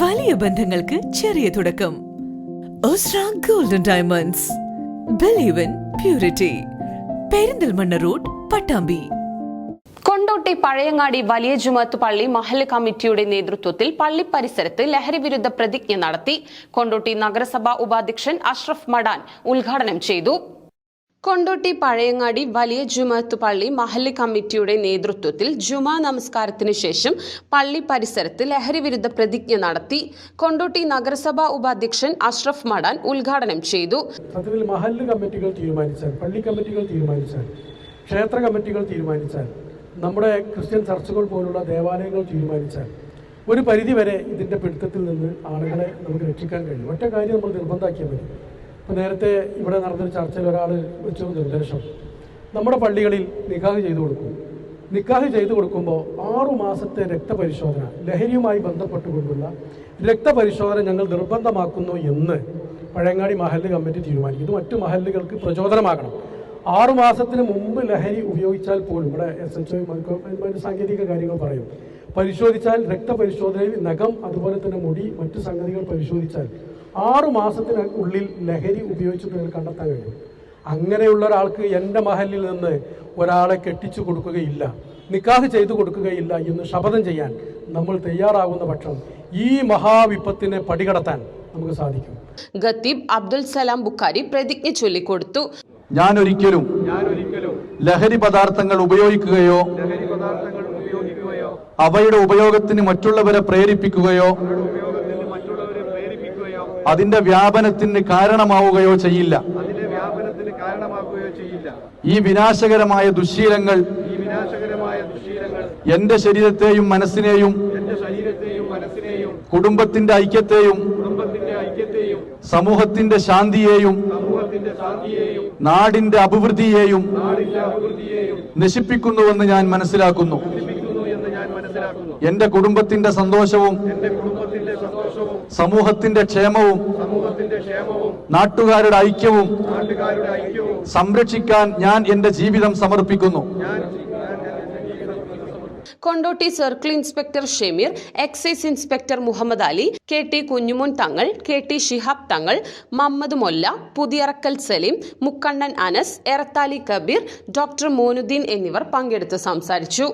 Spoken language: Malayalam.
വലിയ ബന്ധങ്ങൾക്ക് ചെറിയ തുടക്കം. Osra golden diamonds believe in purity Perinthalmanna road Pattambi Kondotty Pazhayangadi വലിയ ജുമത്ത് പള്ളി മഹല്ല് കമ്മിറ്റിയുടെ നേതൃത്വത്തിൽ പള്ളി പരിസരത്ത് ലഹരി വിരുദ്ധ പ്രതിജ്ഞ നടത്തി കൊണ്ടോട്ടി നഗരസഭാ ഉപാധ്യക്ഷൻ അഷ്റഫ് മടാൻ ഉദ്ഘാടനം ചെയ്തു. കൊണ്ടോട്ടി പഴയങ്ങാടി വലിയ ജുമത്ത് പള്ളി മഹല്ല് കമ്മിറ്റിയുടെ നേതൃത്വത്തിൽ ജുമാ നമസ്കാരത്തിന് ശേഷം പള്ളി പരിസരത്ത് ലഹരി വിരുദ്ധ പ്രതിജ്ഞ നടത്തി കൊണ്ടോട്ടി നഗരസഭാ ഉപാധ്യക്ഷൻ അഷ്റഫ് മടാൻ ഉദ്ഘാടനം ചെയ്തു. സത്യത്തിൽ മഹല്ല് കമ്മിറ്റികൾ തീരുമാനിച്ചാൽ പള്ളി കമ്മിറ്റികൾ തീരുമാനിച്ചാൽ ക്ഷേത്ര കമ്മിറ്റികൾ തീരുമാനിച്ചാൽ നമ്മുടെ ക്രിസ്ത്യൻ ചർച്ചുകൾ പോലുള്ള ദേവാലയങ്ങൾ തീരുമാനിച്ചാൽ ഒരു പരിധിവരെ ഇതിന്റെ പിടുത്തത്തിൽ നിന്ന് ആളുകളെ നമുക്ക് രക്ഷിക്കാൻ കഴിയും. ഒറ്റ കാര്യം നമ്മൾ നിർബന്ധമാക്കിയാൽ മതി. ഇപ്പോൾ നേരത്തെ ഇവിടെ നടന്നൊരു ചർച്ചയിൽ ഒരാൾ വെച്ചൊരു നിർദ്ദേശം. നമ്മുടെ പള്ളികളിൽ നിക്കാഹ് ചെയ്തു കൊടുക്കും. നിക്കാഹ് ചെയ്തു കൊടുക്കുമ്പോൾ ആറു മാസത്തെ രക്തപരിശോധന ലഹരിയുമായി ബന്ധപ്പെട്ടുകൊണ്ടുള്ള രക്തപരിശോധന ഞങ്ങൾ നിർബന്ധമാക്കുന്നു എന്ന് പഴയങ്ങാടി മഹല്ല് കമ്മിറ്റി തീരുമാനിക്കും. ഇത് മറ്റു മഹല്ലുകൾക്ക് പ്രചോദനമാകണം. ആറു മാസത്തിന് മുമ്പ് ലഹരി ഉപയോഗിച്ചാൽ പോലും ഇവിടെ എസ് എച്ച് ഒ സാങ്കേതിക കാര്യങ്ങൾ പറയും. പരിശോധിച്ചാൽ രക്തപരിശോധനയിൽ നഖം അതുപോലെ തന്നെ മുടി മറ്റു സംഗതികൾ പരിശോധിച്ചാൽ ആറു മാസത്തിനുള്ളിൽ ലഹരി ഉപയോഗിച്ച് നിങ്ങൾ കണ്ടെത്താൻ കഴിയും. അങ്ങനെയുള്ള ഒരാൾക്ക് എന്റെ മഹലിൽ നിന്ന് ഒരാളെ കെട്ടിച്ചു കൊടുക്കുകയില്ല നിക്കാഹ് ചെയ്തു കൊടുക്കുകയില്ല എന്ന് ശപഥം ചെയ്യാൻ നമ്മൾ തയ്യാറാകുന്ന പക്ഷം ഈ മഹാവിപത്തിനെ പടികടത്താൻ നമുക്ക് സാധിക്കും. ഖത്തീബ് അബ്ദുൽ സലാം ബുഖാരി പ്രതിജ്ഞ ചൊല്ലിക്കൊടുത്തു. ഞാൻ ഒരിക്കലും ലഹരി പദാർത്ഥങ്ങൾ ഉപയോഗിക്കുകയോ അവയുടെ ഉപയോഗത്തിന് മറ്റുള്ളവരെ പ്രേരിപ്പിക്കുകയോ അതിന്റെ വ്യാപനത്തിന് കാരണമാവുകയോ ചെയ്യില്ല. ഈ വിനാശകരമായ ദുശീലങ്ങൾ എന്റെ ശരീരത്തെയും മനസ്സിനെയും കുടുംബത്തിന്റെ ഐക്യത്തെയും സമൂഹത്തിന്റെ ശാന്തിയെയും നാടിന്റെ അഭിവൃദ്ധിയെയും നശിപ്പിക്കുന്നുവെന്ന് ഞാൻ മനസ്സിലാക്കുന്നു. എന്റെ കുടുംബത്തിന്റെ സന്തോഷവും സമൂഹത്തിന്റെ ക്ഷേമവും നാട്ടുകാരുടെ ഐക്യവും സംരക്ഷിക്കാൻ ഞാൻ എന്റെ ജീവിതം സമർപ്പിക്കുന്നു. Kondotty circle inspector Shemeer excise inspector Muhammad Ali K T Kunjumon Thangal K T Shihab Thangal Mammad Molla Puthiyarakkal Saleem Mukkannan Anas Erathali Kabeer doctor Moinudheen എന്നിവർ പങ്കെടുത്ത് സംസാരിച്ചു.